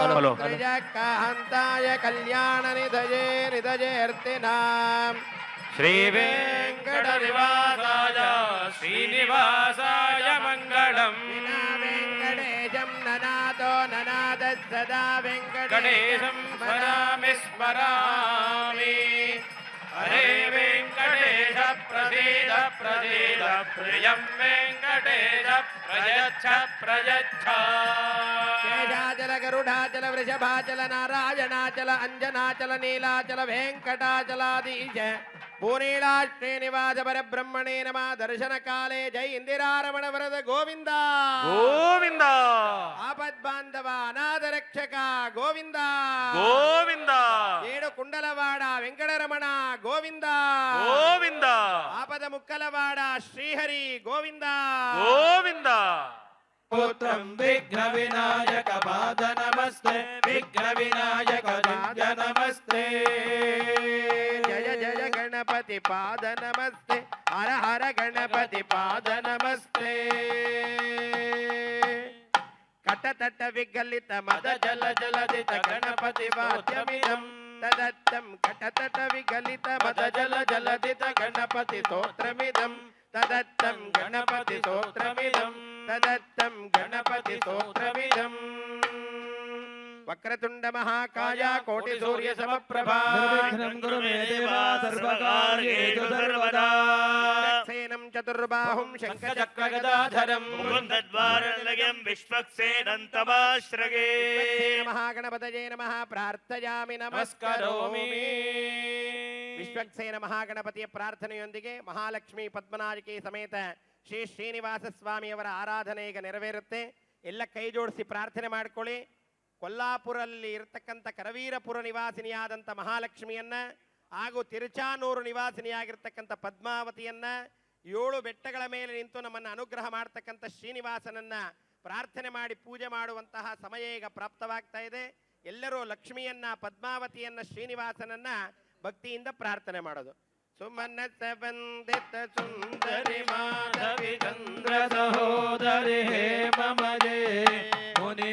Hello ప్రజాకాంతాయ కళ్యాణ నిధయే నిధయేర్తినాం శ్రీ వెంకట నివాసాయ శ్రీనివాసాయ మంగళం వెంకటేశం ననాతో ననాద సదా వెంకటేశం స్మరామి స్మరామి హరే వెంకటేశ ప్రదీద ప్రదీద ప్రియం వెంకటేశ ప్రయచ్చ ప్రయచ్చ. తేజాచల గరుడాచల వృషభాచల నారాయణాచల అంజనాచల నీలాచల వెంకటాచలాదీశ పూనీలాష్ణేనివాజ పరబ్రహ్మణే నమ. దర్శన కాలే జై ఇందిరారమణ వరద గోవింద. గోవింద. ఆపద్బాంధవ అనాథ గోవింద. గోవింద. ఏడు కుండలవాడ వెంకటరమణ గోవింద. గోవింద. ఆపద ముక్కలవాడ శ్రీహరి గోవింద. గోవింద. పాద నమస్తే. విఘ్న వినాయక నమస్తే. జయ జయ గణ గణపతి పాద నమస్తే. హర హర గణపతి పాద నమస్తే. కటతట విగలిత మద జల జలదిత గణపతి వాద్యమిదం తదత్తం కటతట విగలిత మద జల జలదిత గణపతి స్తోత్రమిదం. తదత్తం గణపతి స్తోత్రమిదం. తదత్తం గణపతి స్తోత్రమిదం. ವಕ್ರತುಂಡ ಮಹಾಕಾಯ ಕೋಟಿ ಸೂರ್ಯ ಸಮಪ್ರಭಾ. ಚತುರ್ಬಾಹು ಚತುರ್ಬಾಹುಂ ಶಂಖಚಕ್ರಗದಾಧರಂ. ಮಹಾಗಣಪತಯೇ ನಮಃ. ಪ್ರಾರ್ಥಯಾಮಿ ನಮಸ್ಕರೋಮಿ. ವಿಶ್ವಕ್ಸೇನ ಮಹಾಗಣಪತಿಯ ಪ್ರಾರ್ಥನೆಯೊಂದಿಗೆ ಮಹಾಲಕ್ಷ್ಮಿ ಪದ್ಮನಾಜಿಕೆ ಸಮೇತ ಶ್ರೀ ಶ್ರೀನಿವಾಸ ಸ್ವಾಮಿಯವರ ಆರಾಧನೆ ಈಗ ನೆರವೇರುತ್ತೆ. ಎಲ್ಲ ಕೈ ಜೋಡಿಸಿ ಪ್ರಾರ್ಥನೆ ಮಾಡಿಕೊಳ್ಳಿ. ಕೊಲ್ಲಾಪುರಲ್ಲಿ ಇರತಕ್ಕಂಥ ಕರವೀರಪುರ ನಿವಾಸಿನಿಯಾದಂಥ ಮಹಾಲಕ್ಷ್ಮಿಯನ್ನ ಹಾಗೂ ತಿರುಚಾನೂರು ನಿವಾಸಿನಿಯಾಗಿರ್ತಕ್ಕಂಥ ಪದ್ಮಾವತಿಯನ್ನ ಏಳು ಬೆಟ್ಟಗಳ ಮೇಲೆ ನಿಂತು ನಮ್ಮನ್ನು ಅನುಗ್ರಹ ಮಾಡ್ತಕ್ಕಂಥ ಶ್ರೀನಿವಾಸನನ್ನ ಪ್ರಾರ್ಥನೆ ಮಾಡಿ ಪೂಜೆ ಮಾಡುವಂತಹ ಸಮಯ ಈಗ ಪ್ರಾಪ್ತವಾಗ್ತಾ ಇದೆ. ಎಲ್ಲರೂ ಲಕ್ಷ್ಮಿಯನ್ನ, ಪದ್ಮಾವತಿಯನ್ನ, ಶ್ರೀನಿವಾಸನನ್ನ ಭಕ್ತಿಯಿಂದ ಪ್ರಾರ್ಥನೆ ಮಾಡೋದು. ಸುಮನ ವಂದಿತ ಸುಂದರಿ ಮಾಧವಿ ಚಂದ್ರ ಸಹೋದರಿ ಹೇ ಮಮಜೆ ಮುನಿ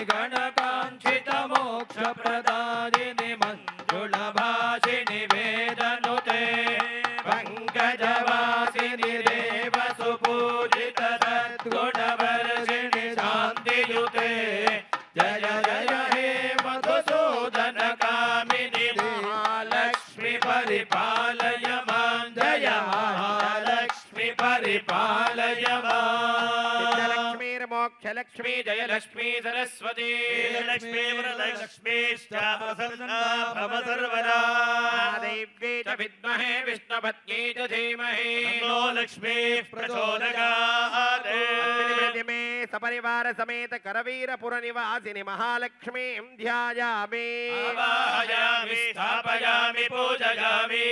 ಜಯಲಕ್ಷ್ಮೀ ಜಯಲಕ್ಷ್ಮೀ ಸರಸ್ವತಿ. ವಿದ್ಮಹೇ ವಿಷ್ಣು ಪತ್ನೀ ಚ ಧೀಮಹೇ ಲಕ್ಷ್ಮೀ ಪ್ರಚೋದಗಾ ಮೇ ಸಪರಿವಾರ ಸಮೇತ ಕರವೀರಪುರ ನಿವಾಸಿನಿ ಮಹಾಲಕ್ಷ್ಮೀ ಧ್ಯಾಯಾಮಿ. ಸ್ಥಾಪಯಾಮಿ ಪೂಜಗಾಮಿ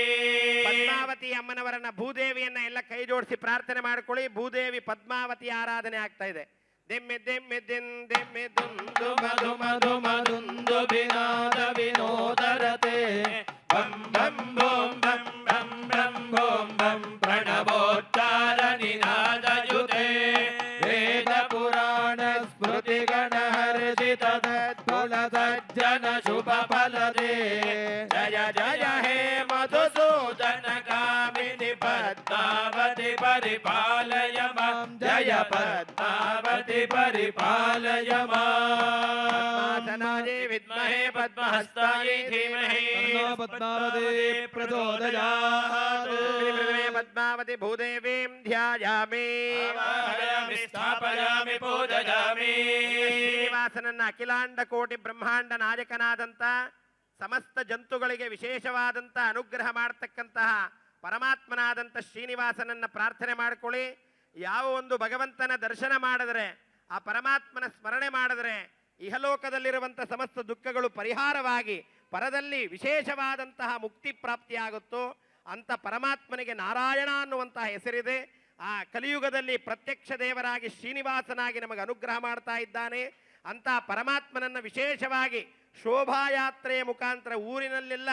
ಪದ್ಮಾವತಿ ಅಮ್ಮನವರನ್ನ ಭೂದೇವಿಯನ್ನ ಎಲ್ಲ ಕೈ ಜೋಡಿಸಿ ಪ್ರಾರ್ಥನೆ ಮಾಡ್ಕೊಳ್ಳಿ. ಭೂದೇವಿ ಪದ್ಮಾವತಿ ಆರಾಧನೆ ಆಗ್ತಾ ಇದೆ. దిమ్మి దిమ్మి దిన్ దిమ్మి దుందు మధు మధు మధుందు వినాద వినోదరతే బం బం బోం బం బం బం బోం బం ప్రణవోచ్చార నినాదయుతే వేద పురాణ స్మృతి గణ హర్షిత తద్గుణ సజ్జన శుభ ఫలదే జయ జయ హే మధుసూదన కామిని పద్మావతి పరిపాలయ జయ పద్మావ परिपालय मासनादे विद्महे पद्महस्तायै धीमहि पद्मावते ಪದ್ಮಾವತಿ पद्मावति भूदेवीं ध्यायामि ಸ್ಥಾಪಯಾಮಿ ಪೂಜಯಾಮಿ. ಶ್ರೀನಿವಾಸನನ್ನ ಅಖಿಲಾಂಡ ಕೋಟಿ ಬ್ರಹ್ಮಾಂಡ ನಾಯಕನಾದಂತ ಸಮಸ್ತ ಜಂತುಗಳಿಗೆ ವಿಶೇಷವಾದಂತ ಅನುಗ್ರಹ ಮಾಡತಕ್ಕಂತಹ ಪರಮಾತ್ಮನಾದಂಥ ಶ್ರೀನಿವಾಸನನ್ನ ಪ್ರಾರ್ಥನೆ ಮಾಡಿಕೊಳ್ಳಿ. ಯಾವ ಒಂದು ಭಗವಂತನ ದರ್ಶನ ಮಾಡಿದರೆ ಆ ಪರಮಾತ್ಮನ ಸ್ಮರಣೆ ಮಾಡಿದ್ರೆ ಇಹಲೋಕದಲ್ಲಿರುವಂಥ ಸಮಸ್ತ ದುಃಖಗಳು ಪರಿಹಾರವಾಗಿ ಪರದಲ್ಲಿ ವಿಶೇಷವಾದಂತಹ ಮುಕ್ತಿ ಪ್ರಾಪ್ತಿಯಾಗುತ್ತೋ ಅಂತ ಪರಮಾತ್ಮನಿಗೆ ನಾರಾಯಣ ಅನ್ನುವಂತಹ ಹೆಸರಿದೆ. ಆ ಕಲಿಯುಗದಲ್ಲಿ ಪ್ರತ್ಯಕ್ಷ ದೇವರಾಗಿ ಶ್ರೀನಿವಾಸನಾಗಿ ನಮಗೆ ಅನುಗ್ರಹ ಮಾಡ್ತಾ ಇದ್ದಾನೆ. ಅಂತ ಪರಮಾತ್ಮನನ್ನ ವಿಶೇಷವಾಗಿ ಶೋಭಾಯಾತ್ರೆಯ ಮುಖಾಂತರ ಊರಿನಲ್ಲೆಲ್ಲ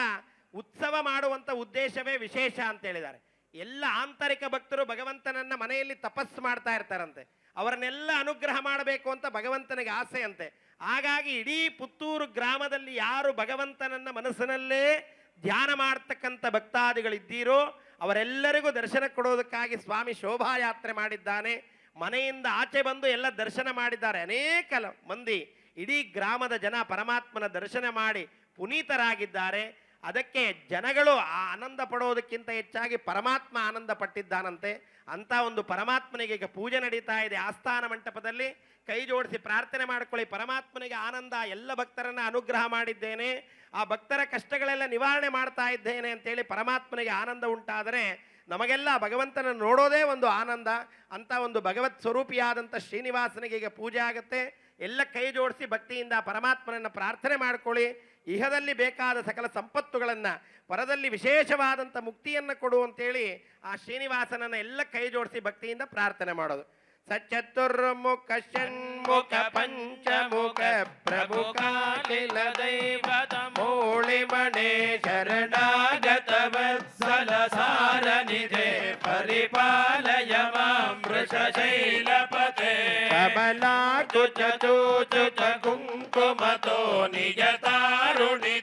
ಉತ್ಸವ ಮಾಡುವಂತ ಉದ್ದೇಶವೇ ವಿಶೇಷ ಅಂತ ಹೇಳಿದ್ದಾರೆ. ಎಲ್ಲ ಆಂತರಿಕ ಭಕ್ತರು ಭಗವಂತನನ್ನ ಮನೆಯಲ್ಲಿ ತಪಸ್ಸು ಮಾಡ್ತಾ ಇರ್ತಾರಂತೆ. ಅವರನ್ನೆಲ್ಲ ಅನುಗ್ರಹ ಮಾಡಬೇಕು ಅಂತ ಭಗವಂತನಿಗೆ ಆಸೆ ಅಂತೆ ಹಾಗಾಗಿ ಇಡೀ ಪುತ್ತೂರು ಗ್ರಾಮದಲ್ಲಿ ಯಾರು ಭಗವಂತನನ್ನ ಮನಸ್ಸಿನಲ್ಲೇ ಧ್ಯಾನ ಮಾಡ್ತಕ್ಕಂಥ ಭಕ್ತಾದಿಗಳಿದ್ದೀರೋ, ಅವರೆಲ್ಲರಿಗೂ ದರ್ಶನ ಕೊಡೋದಕ್ಕಾಗಿ ಸ್ವಾಮಿ ಶೋಭಾಯಾತ್ರೆ ಮಾಡಿದ್ದಾನೆ. ಮನೆಯಿಂದ ಆಚೆ ಬಂದು ಎಲ್ಲ ದರ್ಶನ ಮಾಡಿದ್ದಾರೆ. ಅನೇಕ ಮಂದಿ ಇಡೀ ಗ್ರಾಮದ ಜನ ಪರಮಾತ್ಮನ ದರ್ಶನ ಮಾಡಿ ಪುನೀತರಾಗಿದ್ದಾರೆ. ಅದಕ್ಕೆ ಜನಗಳು ಆ ಆನಂದ ಪಡೋದಕ್ಕಿಂತ ಹೆಚ್ಚಾಗಿ ಪರಮಾತ್ಮ ಆನಂದ ಪಟ್ಟಿದ್ದಾನಂತೆ. ಅಂತ ಒಂದು ಪರಮಾತ್ಮನಿಗೆ ಈಗ ಪೂಜೆ ನಡೀತಾ ಇದೆ. ಆಸ್ಥಾನ ಮಂಟಪದಲ್ಲಿ ಕೈ ಜೋಡಿಸಿ ಪ್ರಾರ್ಥನೆ ಮಾಡ್ಕೊಳ್ಳಿ. ಪರಮಾತ್ಮನಿಗೆ ಆನಂದ, ಎಲ್ಲ ಭಕ್ತರನ್ನ ಅನುಗ್ರಹ ಮಾಡಿದ್ದೇನೆ. ಆ ಭಕ್ತರ ಕಷ್ಟಗಳೆಲ್ಲ ನಿವಾರಣೆ ಮಾಡ್ತಾ ಇದ್ದೇನೆ ಅಂತೇಳಿ ಪರಮಾತ್ಮನಿಗೆ ಆನಂದ ಉಂಟಾದರೆ ನಮಗೆಲ್ಲ ಭಗವಂತನ ನೋಡೋದೇ ಒಂದು ಆನಂದ. ಅಂತ ಒಂದು ಭಗವತ್ ಸ್ವರೂಪಿಯಾದಂಥ ಶ್ರೀನಿವಾಸನಿಗೆ ಈಗ ಪೂಜೆ ಆಗುತ್ತೆ. ಎಲ್ಲ ಕೈ ಜೋಡಿಸಿ ಭಕ್ತಿಯಿಂದ ಪರಮಾತ್ಮನನ್ನು ಪ್ರಾರ್ಥನೆ ಮಾಡ್ಕೊಳ್ಳಿ. ಇಹದಲ್ಲಿ ಬೇಕಾದ ಸಕಲ ಸಂಪತ್ತುಗಳನ್ನು, ಪರದಲ್ಲಿ ವಿಶೇಷವಾದಂಥ ಮುಕ್ತಿಯನ್ನು ಕೊಡು ಅಂತೇಳಿ ಆ ಶ್ರೀನಿವಾಸನನ್ನ ಎಲ್ಲ ಕೈ ಜೋಡಿಸಿ ಭಕ್ತಿಯಿಂದ ಪ್ರಾರ್ಥನೆ ಮಾಡೋದು. సచతుర్ముఖ షణ్ముఖ పంచముఖ ప్రముఖాఖిల దైవత మూళిమణే శరణాగత వత్సల సారనిధే పరిపాలయ మామృషశైలపతే కమలాకుచూచుత కుంకుమతో నియతారుణితాతుల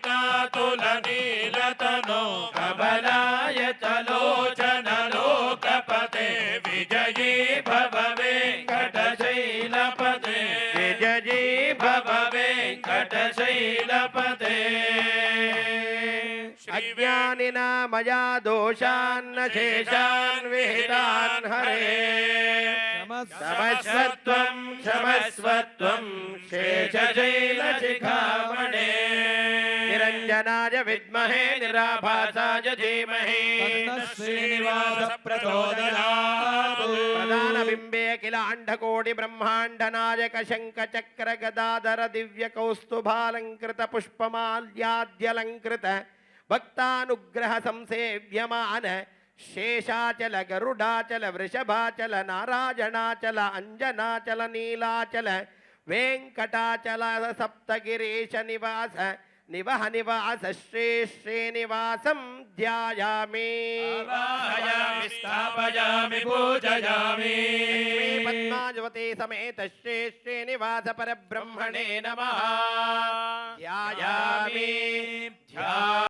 నీల नो कबलाय तलोचन लोकपते विजयी भववे कटशैलपते। विजयी भववे कटशैलपते। अज्ञानिना मया दोषान्न शेषान् विहितान् हरे। क्षमस्वत्वम् क्षमस्वत्वम् शेषशैलशिखामणे निरञ्जनाय विद्महे निराभासाय धीमहि। श्रीनिवासप्रचोदयात् प्रधानबिम्बे किल अण्डकोटिब्रह्माण्डनायक शङ्खचक्र भक्तानुग्रह संसेव्यमान शेषाचल गरुडाचल वृषभाचल नारायणाचल अंजनाचल नीलाचल वेकटाचल सप्तगिरीश निवास निवह निवास श्री श्रीनिवासं ध्यायामि। स्थापयामि पूजयामि। पद्माजवते समेत श्री श्रीनिवास परब्रह्मणे नमः। ध्या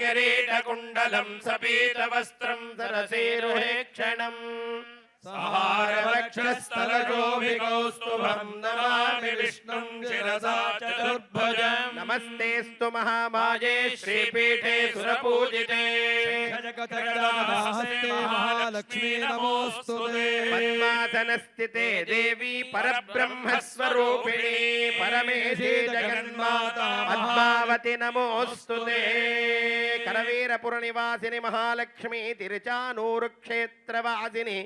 किरीटकुण्डलम् सपीतवस्त्रम् सरसेरुहेक्षणम् सहारवक्षस्थलशोभिकौस्तुभम् नमामि विष्णुम् शिरसा भुज नमस्ते स्तु महामाजे श्रीपीठे सुरपूजिते महालक्ष्मी नमोऽस्तु पद्मासनस्थिते देवी परब्रह्मस्वरूपिणी परमेशे जगन्माता पद्मावति नमोऽस्तु ते करवीरपुरनिवासिनि महालक्ष्मी तिरुचानूरुक्षेत्रवासिनि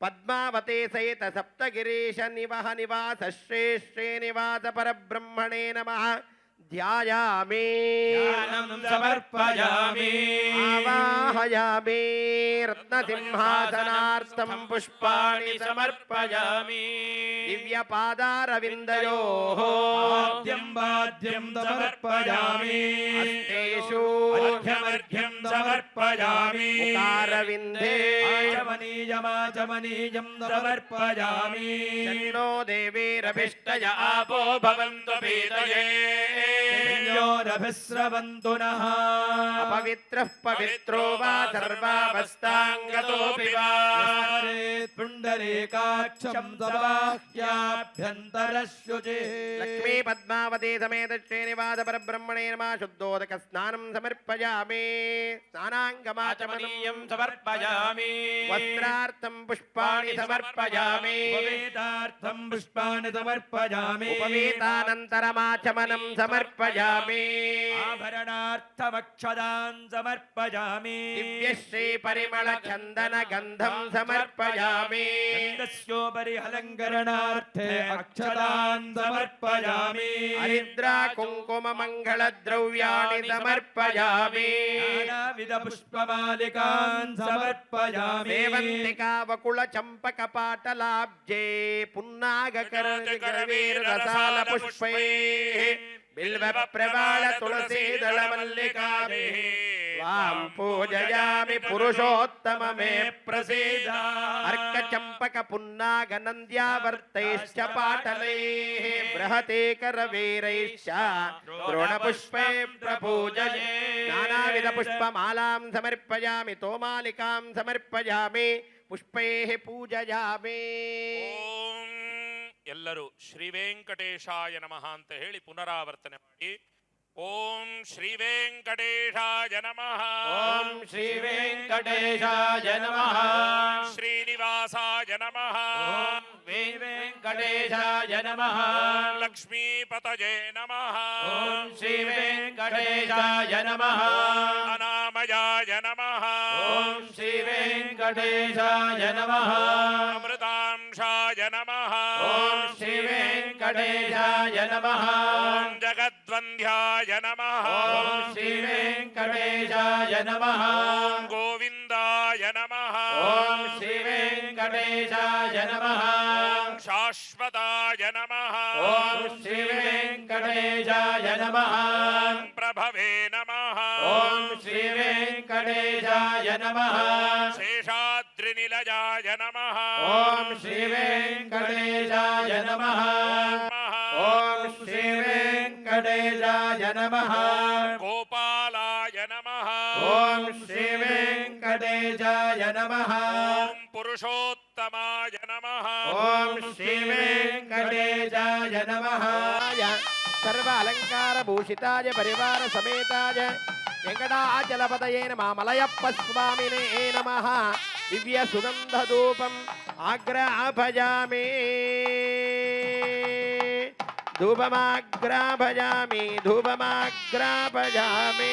पद्मावते सहित सप्तगिरीश निवह निवास श्रेष्ठे निवास पर ब्रह्मणे नम समर्पयामि। पुष्पा रत्नसिंहासनार्थं दिव्य पादारविंदो दिव्यपादारविन्दयोः। बाद्यं समर्पयामि। आचमनीयमाचमनीयं समर्पयामि तन्नो देवीरभिष्टय आपो भवन्तु पीतये संयोरभिस्रवन्तु नः अपवित्रः पवित्रो वा सर्वावस्थाङ्गतोऽपि वा स्मरेत् पुण्डरीकाक्षं सबाह्याभ्यन्तरशुचे लक्ष्मी पद्मावती समेत श्रीनिवास परब्रह्मणे नमः शुद्धोदक स्नानं समर्पयामि स्नानाङ्गमाचमनीयं ఉపవేదార్థం పుష్పాణి సమర్పయామి ఉపవేదార్థం పుష్పాణి సమర్పయామి ఉపవేదానంతరమాచమనం సమర్పయామి ఆభరణార్థమక్షదాన్ సమర్పయామి దివ్యశ్రీ పరిమళ చందన గంధం సమర్పయామి గంధస్యోపరి అలంకరణార్థే అక్షదాన్ సమర్పయామి హరిద్రా కుంకుమ మంగళ ద్రవ్యాణి సమర్పయామి విధ పుష్పమాలికాన్ సమర్పయామి చంద్రికావకుళ చంపక పాటలాబ్జే పున్నాగకరసాల పుష్పై బిల్వ ప్రవాళ తులసీదళ మల్లికాభి వాం పూజయామి పురుషోత్తమ మే ప్రసీద అర్క చంపక పున్నాగ నంద్యావర్తైశ్చ పాటలై బృహతేకర వీరైశ్చ ద్రోణ పుష్పై ప్రపూజయే నానావిధ పుష్పమాలాం సమర్పయామి తోమాలికాం సమర్పయామి ಪುಷ್ಪೇ ಪೂಜಯಾಮೇ ಓಂ ಎಲ್ಲರೂ ಶ್ರೀ ವೆಂಕಟೇಶಾಯ ನಮಃ ಅಂತ ಹೇಳಿ ಪುನರಾವರ್ತನೆ ಮಾಡಿ. ಓಂ ಶ್ರೀ ವೆಂಕಟೇಶಾಯ ನಮಃ. ಓಂ ಶ್ರೀ ವೆಂಕಟೇಶಾಯ ನಮಃ. ಶ್ರೀನಿವಾಸಾಯ ನಮಃ. ಓಂ ಶ್ರೀ ವೆಂಕಟೇಶಾಯ ನಮಃ ಲಕ್ಷ್ಮೀಪತಯೇ ನಮಃ. ಓಂ ಶ್ರೀ ವೆಂಕಟೇಶಾಯ ನಮಃ. ಅನಾಮ వెంకటేశాయ నమ. ఓం శ్రీ వెంకటేశాయ నమ. అమృతాంశాయ నమ. ఓం శ్రీ వెంకటేశాయ నమ. ఓం జగద్వంద్యాయ నమ. శ్రీ వెంకటేశాయ నమ. గోవింద ओम श्री वेंकटेशाय नमः। शाश्वताय नमः। ओम श्री वेंकटेशाय नमः। प्रभवे नमः। ओम श्री वेंकटेशाय नमः। शेषाद्रिनिलयाय नमः। ओम श्री वेंकटेशाय नमः। ओम श्री वेंकटेशाय नमः। ओम श्री वेंकटेशाय नमः पुरुषोत्तमाय नमः। ओम श्री वेंकटेशाय नमः। सर्व अलंकार भूषिताय परिवार समेताय वेंकटाचलपतये नमः मलयप्पस्वामिने नमः। दिव्य सुगंध दिव्यसुगन्धधूपम् आग्राभयामि धूपमाग्राभयामि धूपमाग्राभयामि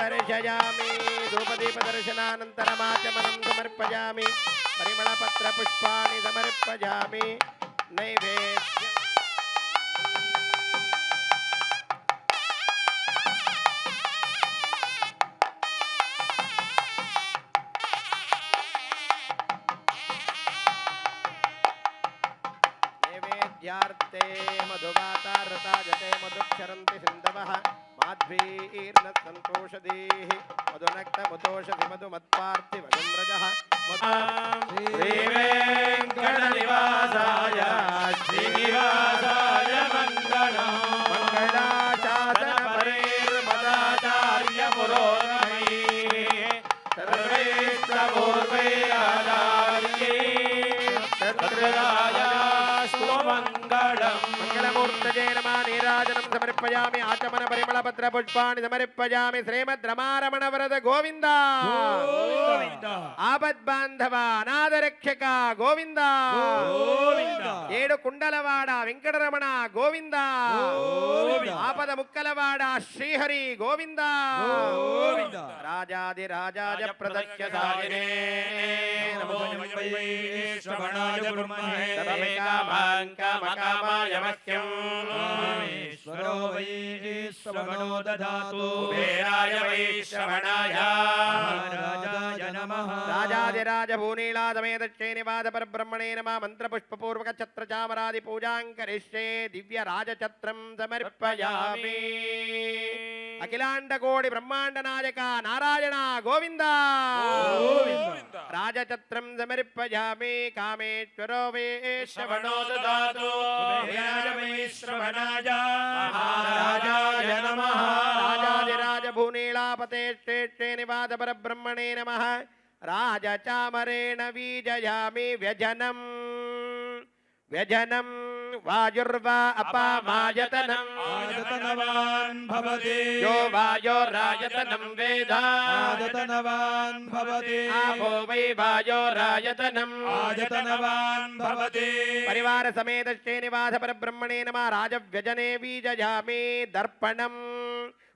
दर्शयामि। धूपदीपदर्शनानन्तरमाचमनं समर्पयामि। परिमलपत्रपुष्पाणि समर्पयामि। नैवेद्यम्। नैवेद्यार्थे मधुवातारताजते मधुक्षरन्ति सिन्धवः माध्वीर्न सन्तोषदीः मधुनक्तमुतोषधि मधुमत्पार्थिवगम्रजः श्रीवेङ्कटनिवासाय మంగళమూర్తజే నమ నీరాజనం సమర్పయామి ఆచమన పరిమళ పత్ర పుష్పాన్ని సమర్పయామి శ్రీమద్ రమారమణ వరద గోవింద ఆపద్బాంధవ అనాథరక్షక గోవింద. ఏడు కుండలవాడ వెంకటరమణ గోవింద. ఆపద ముక్కలవాడ శ్రీహరి గోవింద. రాజాది రాజాజ ప్రదక్ష శ్రవణాయ కామాయ మహ్యం ईश्वरो वै श्रवणो ददातु कुबेराय वै श्रवणाय राजाय नमः राजाधिराज भूनीलादमेतच्चैनिवादपरब्रह्मणे नमः मन्त्रपुष्पपूर्वकच्छत्रचामरादिपूजां करिष्ये दिव्यराजछत्रं समर्पयामि అఖిలాండ కోడి బ్రహ్మాండ నాయక నారాయణ గోవింద. రాజఛత్రం సమర్పయామి కామేశ్వరో వే శ్రవణో దదాతు. కుబేరాయ వై శ్రవణాయ మహారాజాయ మహారాజాయ నమః రాజాదిరాజ భూనీలాపతే శ్రేష్ఠే నివాద పరబ్రహ్మణే నమ రాజచామరేణ వీజయామి వ్యజనం व्यजनम वायुर्वा अपामायतनम् आयतनवान् भवति। यो वायोरायतनं वेदायतनवान् भवति। आपो वै वायोरायतनम् आयतनवान् भवति। परिवारसमेतश्चेनिवासपरब्रह्मणे नमः। राजव्यजने बीजयामि दर्पणम्।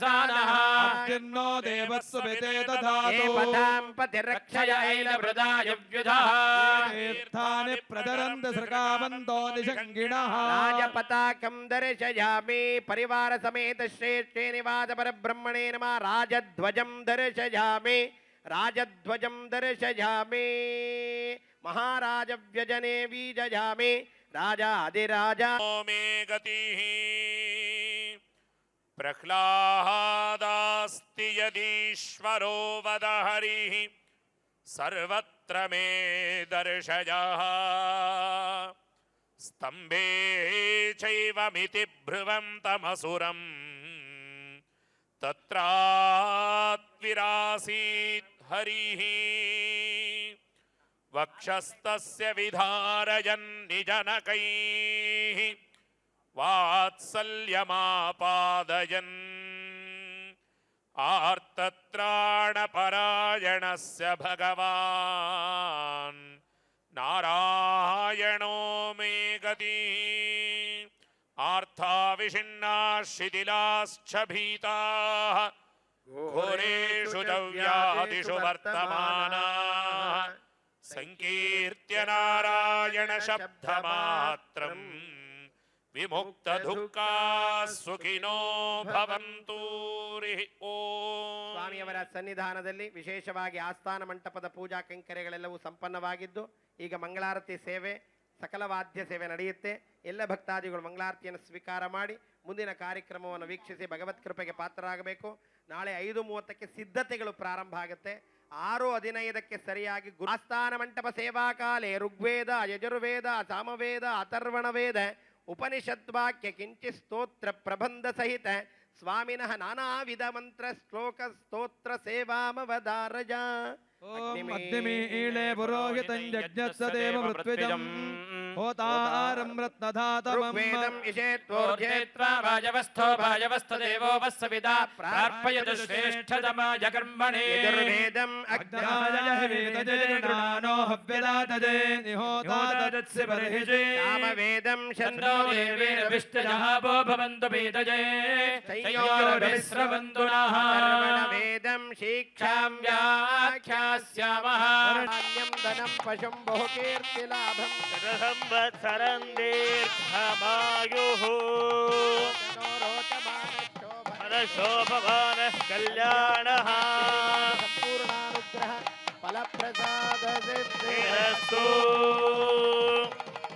वसानः अग्निर्नो देवस्वपिते दधातु। निषंगिण पताक दर्शया तीर्थानि प्रदरन्त सृगावन्तो निषङ्गिणः राजपताकं दर्शयामि। परिवारसमेत श्रेष्ठे निवासपरब्रह्मणे नमः। राजध्वजं दर्शयामि। राजध्वजं दर्शयामि। महाराजव्यजने बीजयामि राजाधिराजा मे गति। प्रह्लादास्ति यदीश्वरो वद हरिः सर्वत्र मे दर्शयः स्तम्भे चैवमिति भ्रुवन्तमसुरम्। तत्रात्विरासीत् हरिः। वक्षस्तस्य विधारयन् निजनकैः वात्सल्यमापादयन् आर्तत्राणपरायणस्य भगवान् नारायणो मे गतिः आर्ताविषिन्नाः शिथिलाश्च भीताः घोरेषु च व्याधिषु वर्तमानाः सङ्कीर्त्य नारायणशब्दमात्रम् ವಿಮುಕ್ತದುಃಖಾ ಸುಖಿನೋ ಭವಂತೂರಿ ಸ್ವಾಮಿಯವರ ಸನ್ನಿಧಾನದಲ್ಲಿ ವಿಶೇಷವಾಗಿ ಆಸ್ಥಾನ ಮಂಟಪದ ಪೂಜಾ ಕೈಂಕರ್ಯಗಳೆಲ್ಲವೂ ಸಂಪನ್ನವಾಗಿದ್ದು ಈಗ ಮಂಗಳಾರತಿ ಸೇವೆ ಸಕಲ ವಾದ್ಯ ಸೇವೆ ನಡೆಯುತ್ತೆ. ಎಲ್ಲ ಭಕ್ತಾದಿಗಳು ಮಂಗಳಾರತಿಯನ್ನು ಸ್ವೀಕಾರ ಮಾಡಿ ಮುಂದಿನ ಕಾರ್ಯಕ್ರಮವನ್ನು ವೀಕ್ಷಿಸಿ ಭಗವತ್ ಕೃಪೆಗೆ ಪಾತ್ರರಾಗಬೇಕು. ನಾಳೆ ಐದು ಮೂವತ್ತಕ್ಕೆ ಸಿದ್ಧತೆಗಳು ಪ್ರಾರಂಭ ಆಗುತ್ತೆ. ಆರು ಹದಿನೈದಕ್ಕೆ ಸರಿಯಾಗಿ ಆಸ್ಥಾನ ಮಂಟಪ ಸೇವಾ ಕಾಲೇ ಋಗ್ವೇದ ಯಜುರ್ವೇದ ಸಾಮವೇದ ಅಥರ್ವಣ ವೇದ ఉపనిషద్వాక్య కించి స్తోత్ర ప్రబంధ సహిత స్వామిన నానావిధ మంత్ర శ్లోక స్తోత్ర సేవామవదారజ ఓం అగ్నిమీళే పురోహితం యజ్ఞస్య దేవ మృత్విజం होतारमृत्नधातमम् इषेत्वोर्जेत्वा वाजवस्थो वाजवस्थ देवो वस्सविदा प्रार्पयतु श्रेष्ठतमाय कर्मणि यजुर्वेदम् अग्नानो हव्यलादजे निहोता ददत्सि बर्हिजे कामवेदं चन्द्रो देवेरभिष्टजहापो भवन्तु संवत्सरन्दीर्घमायुः मनशोभमानः कल्याणः सम्पूर्णानुग्रह फलप्रसादसिद्धिरस्तु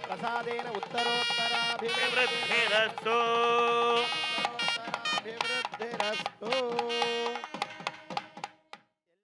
प्रसादेन उत्तरोत्तराभिवृद्धिरस्तु उत्तरोत्तराभिवृद्धिरस्तु